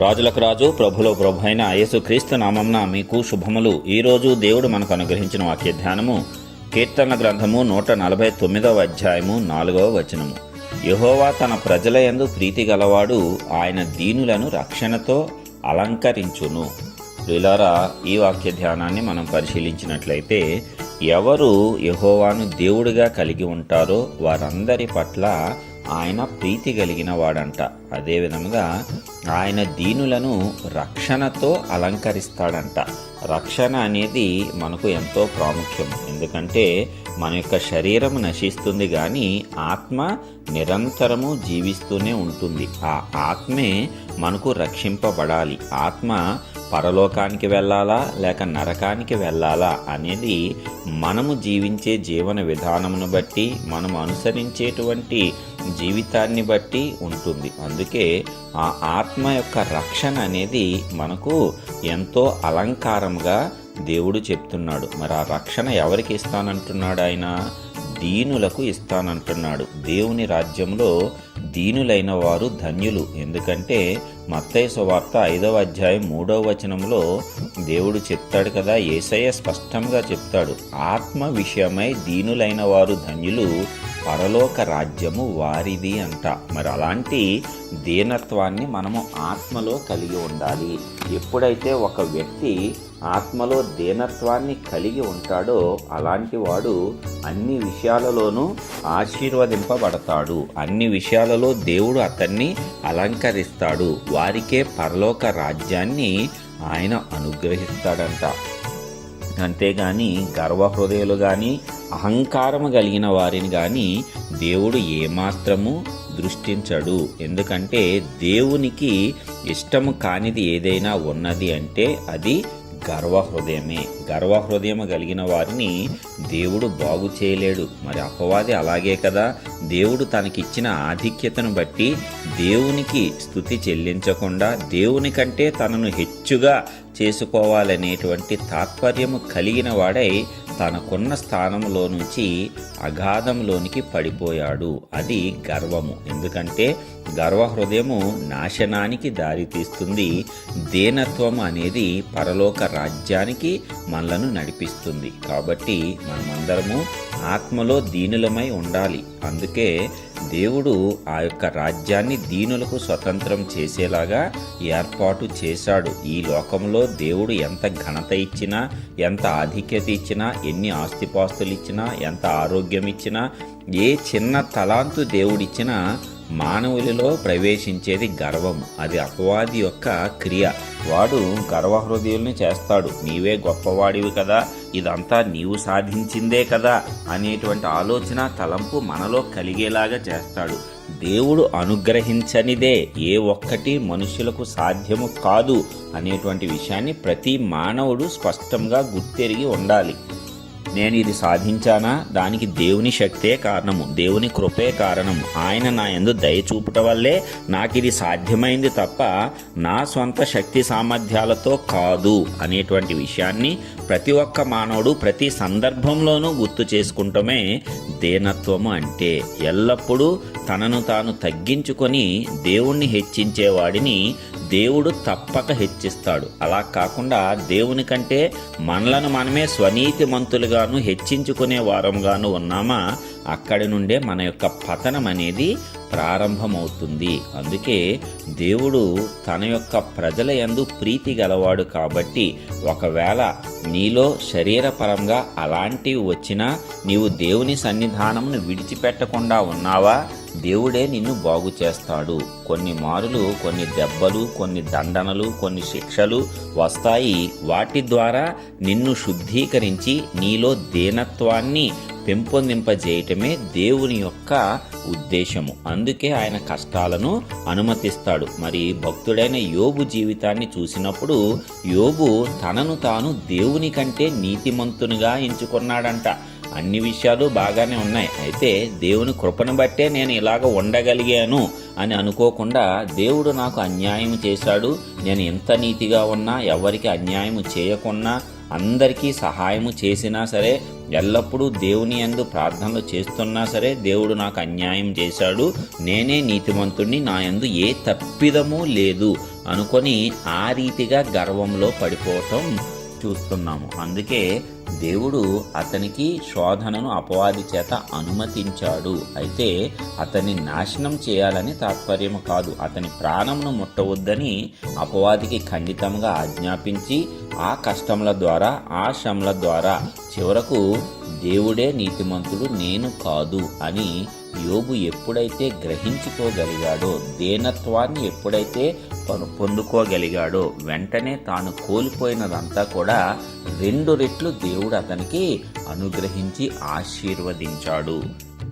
రాజులకు రాజు ప్రభులో ప్రభు అయిన యేసుక్రీస్తు నామంన మీకు శుభములు. ఈరోజు దేవుడు మనకు అనుగ్రహించిన వాక్య ధ్యానము కీర్తన గ్రంథము నూట నలభై తొమ్మిదవ అధ్యాయము నాలుగవ వచనము. యహోవా తన ప్రజల యందు ప్రీతి గలవాడు ఆయన దీనులను రక్షణతో అలంకరించును. ప్రిలారా ఈ వాక్య ధ్యానాన్ని మనం పరిశీలించినట్లయితే ఎవరు యహోవాను దేవుడిగా కలిగి ఉంటారో వారందరి పట్ల ఆయన ప్రీతి కలిగిన వాడంట. అదేవిధముగా ఆయన దీనులను రక్షణతో అలంకరిస్తాడంట. రక్షణ అనేది మనకు ఎంతో ప్రాముఖ్యం. ఎందుకంటే మన యొక్క శరీరం నశిస్తుంది కానీ ఆత్మ నిరంతరము జీవిస్తూనే ఉంటుంది. ఆ ఆత్మే మనకు రక్షింపబడాలి. ఆత్మ పరలోకానికి వెళ్ళాలా లేక నరకానికి వెళ్ళాలా అనేది మనము జీవించే జీవన విధానమును బట్టి మనం అనుసరించేటువంటి జీవితాన్ని బట్టి ఉంటుంది. అందుకే ఆ ఆత్మ యొక్క రక్షణ అనేది మనకు ఎంతో అలంకారంగా దేవుడు చెప్తున్నాడు. మరి ఆ రక్షణ ఎవరికి ఇస్తానంటున్నాడు ఆయన? దీనులకు ఇస్తానంటున్నాడు. దేవుని రాజ్యంలో దీనులైన వారు ధన్యులు. ఎందుకంటే మత్తయ్య సువార్త ఐదవ అధ్యాయం మూడవ వచనంలో దేవుడు చెప్తాడు కదా ఏసయ్య స్పష్టంగా చెప్తాడు. ఆత్మ విషయమై దీనులైన వారు ధన్యులు పరలోక రాజ్యము వారిది అంట. మరి అలాంటి దీనత్వాన్ని మనము ఆత్మలో కలిగి ఉండాలి. ఎప్పుడైతే ఒక వ్యక్తి ఆత్మలో దీనత్వాన్ని కలిగి ఉంటాడో అలాంటి వాడు అన్ని విషయాలలోనూ ఆశీర్వదింపబడతాడు. అన్ని విషయాలలో దేవుడు అతన్ని అలంకరిస్తాడు. వారికే పరలోక రాజ్యాన్ని ఆయన అనుగ్రహిస్తాడంట. అంతేగాని గర్వహృదయులు కానీ అహంకారము కలిగిన వారిని కానీ దేవుడు ఏమాత్రము దృష్టించడు. ఎందుకంటే దేవునికి ఇష్టము కానిది ఏదైనా ఉన్నది అంటే అది గర్వహృదయమే. గర్వహృదయం కలిగిన వారిని దేవుడు బాగు చేయలేడు. మరి అపవాది అలాగే కదా. దేవుడు తనకిచ్చిన ఆధిక్యతను బట్టి దేవునికి స్థుతి చెల్లించకుండా దేవుని కంటే తనను హెచ్చుగా చేసుకోవాలనేటువంటి తాత్పర్యము కలిగిన వాడై తనకున్న స్థానంలో నుంచి అగాధంలోనికి పడిపోయాడు. అది గర్వము. ఎందుకంటే గర్వహృదయము నాశనానికి దారితీస్తుంది. దీనత్వం అనేది పరలోక రాజ్యానికి మనలను నడిపిస్తుంది. కాబట్టి మనమందరము ఆత్మలో దీనులమై ఉండాలి. అందుకే దేవుడు ఆ యొక్క రాజ్యాన్ని దీనులకు స్వతంత్రం చేసేలాగా ఏర్పాటు చేశాడు. ఈ లోకంలో దేవుడు ఎంత ఘనత ఇచ్చినా ఎంత ఆధిక్యత ఇచ్చినా ఎన్ని ఆస్తిపాస్తులు ఇచ్చినా ఎంత ఆరోగ్యం ఇచ్చినా ఏ చిన్న తలాంతు దేవుడిచ్చినా మానవులలో ప్రవేశించేది గర్వం. అది అపవాది యొక్క క్రియ. వాడు గర్వహృదయుల్ని చేస్తాడు. నీవే గొప్పవాడివి కదా. ఇదంతా నీవు సాధించిందే కదా అనేటువంటి ఆలోచన తలంపు మనలో కలిగేలాగా చేస్తాడు. దేవుడు అనుగ్రహించనిదే ఏ ఒక్కటి మనుషులకు సాధ్యము కాదు అనేటువంటి విషయాన్ని ప్రతి మానవుడు స్పష్టంగా గుర్తెరిగి ఉండాలి. నేను ఇది సాధించానా? దానికి దేవుని శక్తే కారణము దేవుని కృపే కారణము. ఆయన నా ఎందు దయ చూపుట వల్లే నాకు ఇది సాధ్యమైంది తప్ప నా సొంత శక్తి సామర్థ్యాలతో కాదు అనేటువంటి విషయాన్ని ప్రతి ఒక్క మానవుడు ప్రతి సందర్భంలోనూ గుర్తు చేసుకుంటమే దేనత్వము అంటే. ఎల్లప్పుడూ తనను తాను తగ్గించుకొని దేవుణ్ణి హెచ్చించేవాడిని దేవుడు తప్పక హెచ్చిస్తాడు. అలా కాకుండా దేవుని కంటే మనలను మనమే స్వనీతిమంతులుగాను హెచ్చించుకునే వారంగాను ఉన్నామా? అక్కడి నుండే మన యొక్క పతనం అనేది ప్రారంభమవుతుంది. అందుకే దేవుడు తన యొక్క ప్రజల ఎందు ప్రీతి గలవాడు కాబట్టి ఒకవేళ నీలో శరీరపరంగా అలాంటివి వచ్చినా నీవు దేవుని సన్నిధానమును విడిచిపెట్టకుండా ఉన్నావా? దేవుడే నిన్ను బాగు చేస్తాడు. కొన్ని మారులు కొన్ని దెబ్బలు కొన్ని దండనలు కొన్ని శిక్షలు వస్తాయి. వాటి ద్వారా నిన్ను శుద్ధీకరించి నీలో దీనత్వాన్ని పెంపొందింపజేయటమే దేవుని యొక్క ఉద్దేశము. అందుకే ఆయన కష్టాలను అనుమతిస్తాడు. మరి భక్తుడైన యోబు జీవితాన్ని చూసినప్పుడు యోబు తనను తాను దేవుని కంటే నీతిమంతునిగా ఎంచుకున్నాడంట. అన్ని విషయాలు బాగానే ఉన్నాయి. అయితే దేవుని కృపను బట్టే నేను ఇలాగ ఉండగలిగాను అని అనుకోకుండా దేవుడు నాకు అన్యాయం చేశాడు. నేను ఎంత నీతిగా ఉన్నా ఎవరికి అన్యాయం చేయకున్నా అందరికీ సహాయము చేసినా సరే ఎల్లప్పుడూ దేవుని యందు ప్రార్థనలు చేస్తున్నా సరే దేవుడు నాకు అన్యాయం చేశాడు. నేనే నీతిమంతుణ్ణి నా యందు ఏ తప్పిదము లేదు అనుకొని ఆ రీతిగా గర్వంలో పడిపోవటం చూస్తున్నాము. అందుకే దేవుడు అతనికి శోధనను అపవాది చేత అనుమతించాడు. అయితే అతన్ని నాశనం చేయాలని తాత్పర్యం కాదు. అతని ప్రాణమును ముట్టవద్దని అపవాదికి ఖండితంగా ఆజ్ఞాపించి ఆ కష్టముల ద్వారా ఆ శ్రమల ద్వారా చివరకు దేవుడే నీతిమంతుడు నేను కాదు అని యోబు ఎప్పుడైతే గ్రహించుకోగలిగాడో దేనత్వాన్ని ఎప్పుడైతే పను- పొందుకోగలిగాడో వెంటనే తాను కోల్పోయినదంతా కూడా రెండు రెట్లు దేవుడు అతనికి అనుగ్రహించి ఆశీర్వదించాడు.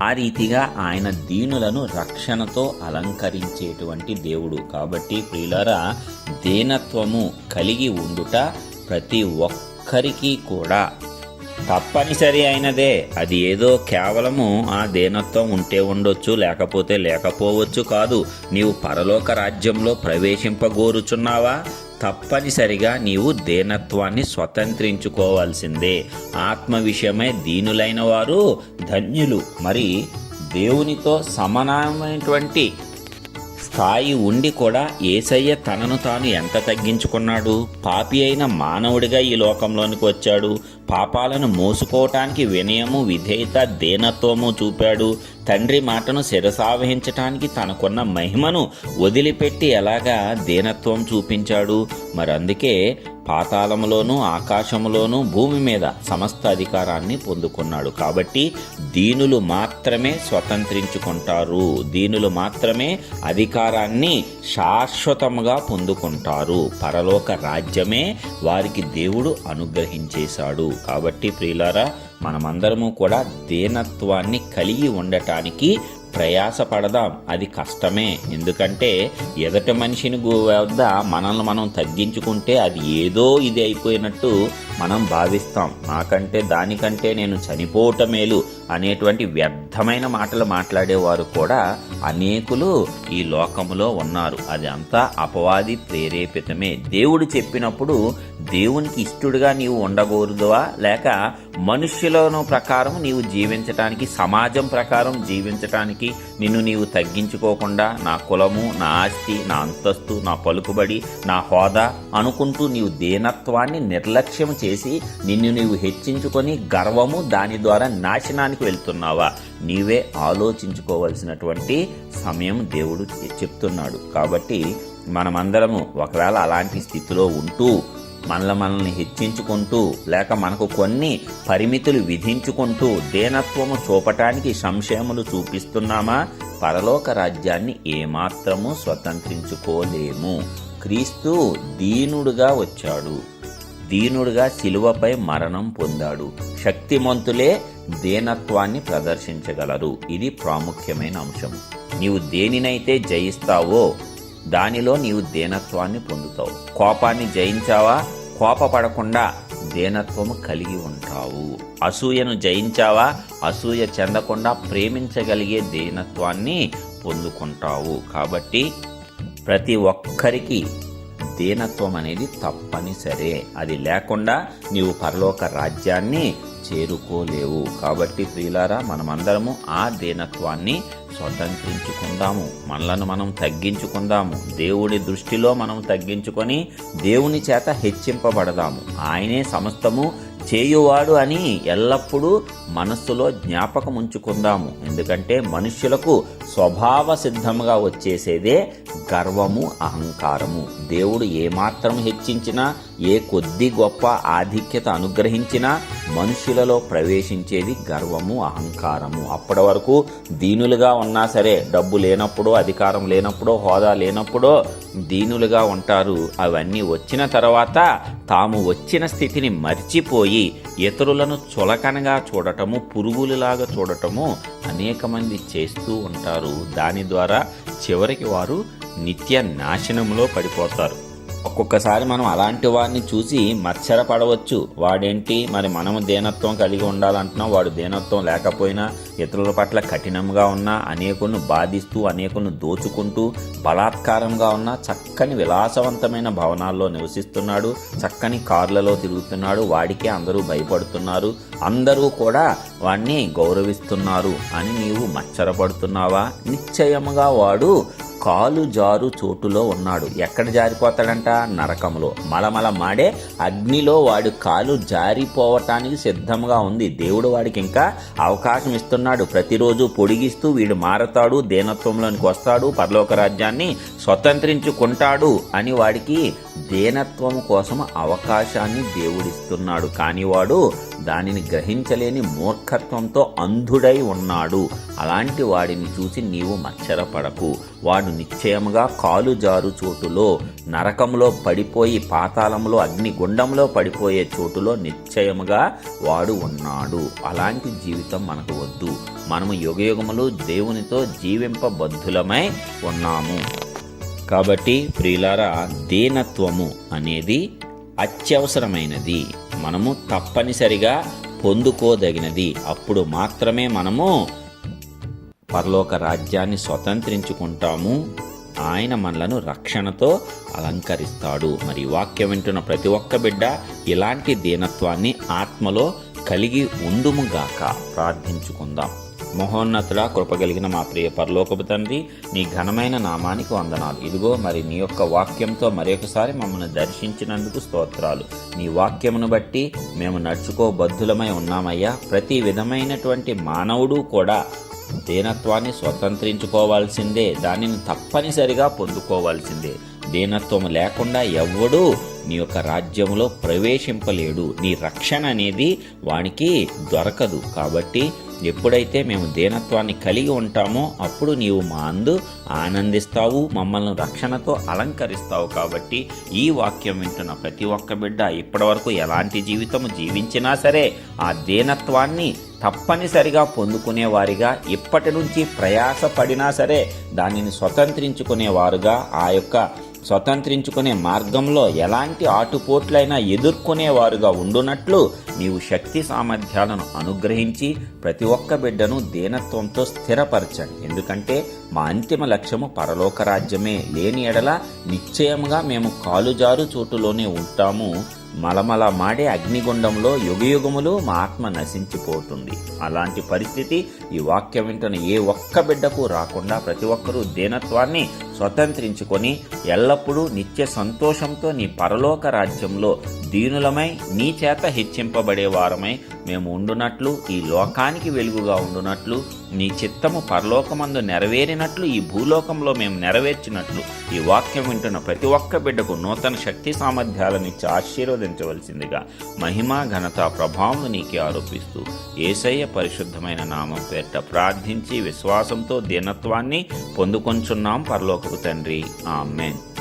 ఆ రీతిగా ఆయన దీనులను రక్షణతో అలంకరించేటువంటి దేవుడు. కాబట్టి ప్రియులారా దీనత్వము కలిగి ఉండుట ప్రతి ఒక్కరికి కూడా తప్పనిసరి అయినదే. అది ఏదో కేవలము ఆ దేనత్వం ఉంటే ఉండొచ్చు లేకపోతే లేకపోవచ్చు కాదు. నీవు పరలోక రాజ్యంలో ప్రవేశింపగోరుచున్నావా? తప్పనిసరిగా నీవు దేనత్వాన్ని స్వతంత్రించుకోవాల్సిందే. ఆత్మ విషయమై దీనులైన వారు ధన్యులు. మరి దేవునితో సమానమైనటువంటి స్థాయి ఉండి కూడా ఏసయ్య తనను తాను ఎంత తగ్గించుకున్నాడు? పాపి అయిన మానవుడిగా ఈ లోకంలోనికి వచ్చాడు. పాపాలను మోసుకోవటానికి వినయము విధేయత దేనత్వము చూపాడు. తండ్రి మాటను శిరసావహించటానికి తనకున్న మహిమను వదిలిపెట్టి ఎలాగా దీనత్వం చూపించాడు? మరి అందుకే ఆకాశములోనూ భూమి మీద సమస్త అధికారాన్ని పొందుకున్నాడు. కాబట్టి దీనులు మాత్రమే స్వతంత్రించుకుంటారు. దీనులు మాత్రమే అధికారాన్ని శాశ్వతముగా పొందుకుంటారు. పరలోక రాజ్యమే వారికి దేవుడు అనుగ్రహించేశాడు. కాబట్టి ప్రియులారా మనమందరము కూడా దీనత్వాన్ని కలిగి ఉండటానికి ప్రయాసపడదాం. అది కష్టమే. ఎందుకంటే ఎదటి మనిషిని వద్ద మనల్ని మనం తగ్గించుకుంటే అది ఏదో ఇది అయిపోయినట్టు మనం భావిస్తాం. నాకంటే దానికంటే నేను చనిపోవటమేలు. అనేటువంటి వ్యర్థమైన మాటలు మాట్లాడేవారు కూడా అనేకులు ఈ లోకములో ఉన్నారు. అది అంతా అపవాది ప్రేరేపితమే. దేవుడు చెప్పినప్పుడు దేవునికి ఇష్టడుగా నీవు ఉండకూడదువా? లేక మనుష్యులను ప్రకారం నీవు జీవించటానికి సమాజం ప్రకారం జీవించటానికి నిన్ను నీవు తగ్గించుకోకుండా నా కులము నా ఆస్తి నా అంతస్తు నా పలుకుబడి నా హోదా అనుకుంటూ నీవు దేనత్వాన్ని నిర్లక్ష్యం చేసి నిన్ను నీవు హెచ్చించుకొని గర్వము దాని ద్వారా నాశనాన్ని ప్రయాణానికి వెళ్తున్నావా? నీవే ఆలోచించుకోవలసినటువంటి సమయం దేవుడు చెప్తున్నాడు. కాబట్టి మనమందరము ఒకవేళ అలాంటి స్థితిలో ఉంటూ మనల్ని మనల్ని హెచ్చించుకుంటూ లేక మనకు కొన్ని పరిమితులు విధించుకుంటూ దేనత్వము చూపటానికి సంశయములు చూపిస్తున్నామా? పరలోక రాజ్యాన్ని ఏమాత్రము స్వతంత్రించుకోలేము. క్రీస్తు దీనుడుగా వచ్చాడు. దీనుడుగా శిలువపై మరణం పొందాడు. శక్తిమంతులే దేనత్వాన్ని ప్రదర్శించగలరు. ఇది ప్రాముఖ్యమైన అంశం. నీవు దేనినైతే జయిస్తావో దానిలో నీవు దేనత్వాన్ని పొందుతావు. కోపాన్ని జయించావా? కోపపడకుండా దేనత్వము కలిగి ఉంటావు. అసూయను జయించావా? అసూయ చెందకుండా ప్రేమించగలిగే దేనత్వాన్ని పొందుకుంటావు. కాబట్టి ప్రతి ఒక్కరికి దీనత్వం అనేది తప్పనిసరే. అది లేకుండా నీవు పరలోక రాజ్యాన్ని చేరుకోలేవు. కాబట్టి ప్రియులారా మనమందరము ఆ దీనత్వాన్ని స్వతంత్రించుకుందాము. మనలను మనం తగ్గించుకుందాము. దేవుడి దృష్టిలో మనం తగ్గించుకొని దేవుని చేత హెచ్చింపబడదాము. ఆయనే సమస్తము చేయువాడు అని ఎల్లప్పుడూ మనస్సులో జ్ఞాపకం ఉంచుకుందాము ఎందుకంటే మనుష్యులకు స్వభావ సిద్ధముగా వచ్చేసేదే గర్వము అహంకారము. దేవుడు ఏమాత్రం హెచ్చించినా ఏ కొద్ది గొప్ప ఆధిక్యత అనుగ్రహించినా మనుషులలో ప్రవేశించేది గర్వము అహంకారము. అప్పటి వరకు దీనులుగా ఉన్నా సరే డబ్బు లేనప్పుడు అధికారం లేనప్పుడో హోదా లేనప్పుడో దీనులుగా ఉంటారు. అవన్నీ వచ్చిన తర్వాత తాము వచ్చిన స్థితిని మర్చిపోయి ఇతరులను చులకనగా చూడటము పురుగులలాగా చూడటము అనేక మంది చేస్తూ ఉంటారు. దాని ద్వారా చివరికి వారు నిత్య నాశనంలో పడిపోతారు. ఒక్కొక్కసారి మనం అలాంటి వాడిని చూసి మత్సరపడవచ్చు. వాడేంటి? మరి మనము దేనత్వం కలిగి ఉండాలంటున్నాం వాడు దేనత్వం లేకపోయినా ఇతరుల పట్ల కఠినంగా ఉన్నా అనేకులను బాధిస్తూ అనేకులను దోచుకుంటూ బలాత్కారంగా ఉన్న చక్కని విలాసవంతమైన భవనాల్లో నివసిస్తున్నాడు చక్కని కార్లలో తిరుగుతున్నాడు వాడికే అందరూ భయపడుతున్నారు అందరూ కూడా వాణ్ణి గౌరవిస్తున్నారు అని నీవు మచ్చరపడుతున్నావా నిశ్చయముగా వాడు కాలు జారు చోటులో ఉన్నాడు. ఎక్కడ జారిపోతాడంట? నరకంలో మలమల మాడే అగ్నిలో వాడు కాలు జారిపోవటానికి సిద్ధంగా ఉంది. దేవుడు వాడికి ఇంకా అవకాశం ఇస్తున్నాడు. ప్రతిరోజు పొడిగిస్తూ వీడు మారతాడు దేనత్వంలోనికి వస్తాడు పరలోక రాజ్యాన్ని స్వతంత్రించుకుంటాడు అని వాడికి దేనత్వం కోసం అవకాశాన్ని దేవుడిస్తున్నాడు. కానీ వాడు దానిని గ్రహించలేని మూర్ఖత్వంతో అంధుడై ఉన్నాడు. అలాంటి వాడిని చూసి నీవు మచ్చరపడకు. వాడు నిశ్చయముగా కాలు జారు చోటులో నరకంలో పడిపోయి పాతాళంలో అగ్నిగుండంలో పడిపోయే చోటులో నిశ్చయముగా వాడు ఉన్నాడు. అలాంటి జీవితం మనకు వద్దు. మనము యుగయుగములు దేవునితో జీవింపబద్ధులమై ఉన్నాము. కాబట్టి ప్రియులారా దీనత్వము అనేది అత్యవసరమైనది. మనము తప్పనిసరిగా పొందుకోదగినది. అప్పుడు మాత్రమే మనము పరలోక రాజ్యాన్ని స్వతంత్రించుకుంటాము. ఆయన మనలను రక్షణతో అలంకరిస్తాడు. మరి వాక్యం వింటున్న ప్రతి ఒక్క బిడ్డ ఇలాంటి దీనత్వాన్ని ఆత్మలో కలిగి ఉండుముగాక ప్రార్థించుకుందాం. మహోన్నతుడా కృపగలిగిన మా ప్రియ పరలోకపు తండ్రి నీ ఘనమైన నామానికి వందనాలు. ఇదిగో మరి నీ యొక్క వాక్యంతో మరొకసారి మమ్మల్ని దర్శించినందుకు స్తోత్రాలు. నీ వాక్యమును బట్టి మేము నడుచుకోబద్ధులమై ఉన్నామయ్యా. ప్రతి విధమైనటువంటి మానవుడు కూడా దీనత్వాన్ని స్వతంత్రించుకోవాల్సిందే దానిని తప్పనిసరిగా పొందుకోవాల్సిందే. దీనత్వం లేకుండా ఎవ్వడూ నీ యొక్క రాజ్యంలో ప్రవేశింపలేడు. నీ రక్షణ అనేది వానికి దొరకదు. కాబట్టి ఎప్పుడైతే మేము దీనత్వాన్ని కలిగి ఉంటామో అప్పుడు నీవు మా అందు ఆనందిస్తావు మమ్మల్ని రక్షణతో అలంకరిస్తావు కాబట్టి ఈ వాక్యం వింటున్న ప్రతి ఒక్క బిడ్డ ఇప్పటివరకు ఎలాంటి జీవితం జీవించినా సరే ఆ దీనత్వాన్ని తప్పనిసరిగా పొందుకునే వారిగా ఇప్పటి నుంచి ప్రయాసపడినా సరే దానిని స్వతంత్రించుకునేవారుగా ఆ యొక్క స్వతంత్రించుకునే మార్గంలో ఎలాంటి ఆటుపోట్లైనా ఎదుర్కొనేవారుగా ఉండునట్లు నీవు శక్తి సామర్థ్యాలను అనుగ్రహించి ప్రతి ఒక్క బిడ్డను దీనత్వంతో స్థిరపరచండి. ఎందుకంటే మా అంతిమ లక్ష్యము పరలోక రాజ్యమే. లేని ఎడల నిశ్చయముగా మేము కాలుజారు చోటులోనే ఉంటాము. మలమల మాడే అగ్నిగుండంలో యుగయుగములు మా ఆత్మ నశించిపోతుంది. అలాంటి పరిస్థితి ఈ వాక్యం వెంటనే ఏ ఒక్క బిడ్డకు రాకుండా ప్రతి ఒక్కరూ దీనత్వాన్ని స్వతంత్రించుకొని ఎల్లప్పుడూ నిత్య సంతోషంతో నీ పరలోక రాజ్యంలో దీనులమై నీ చేత హెచ్చింపబడే వారమై మేము ఉండునట్లు ఈ లోకానికి వెలుగుగా ఉండునట్లు నీ చిత్తము పరలోకమందు నెరవేరినట్లు ఈ భూలోకంలో మేము నెరవేర్చినట్లు ఈ వాక్యం వింటున్న ప్రతి ఒక్క బిడ్డకు నూతన శక్తి సామర్థ్యాలనిచ్చి ఆశీర్వదించవలసిందిగా మహిమా ఘనత ప్రభావం నీకే ఆరోపిస్తూ ఏసయ్య పరిశుద్ధమైన నామం పేరిట ప్రార్థించి విశ్వాసంతో దీనత్వాన్ని పొందుకొంచున్నాం పరలోకపు తండ్రి. ఆమెన్.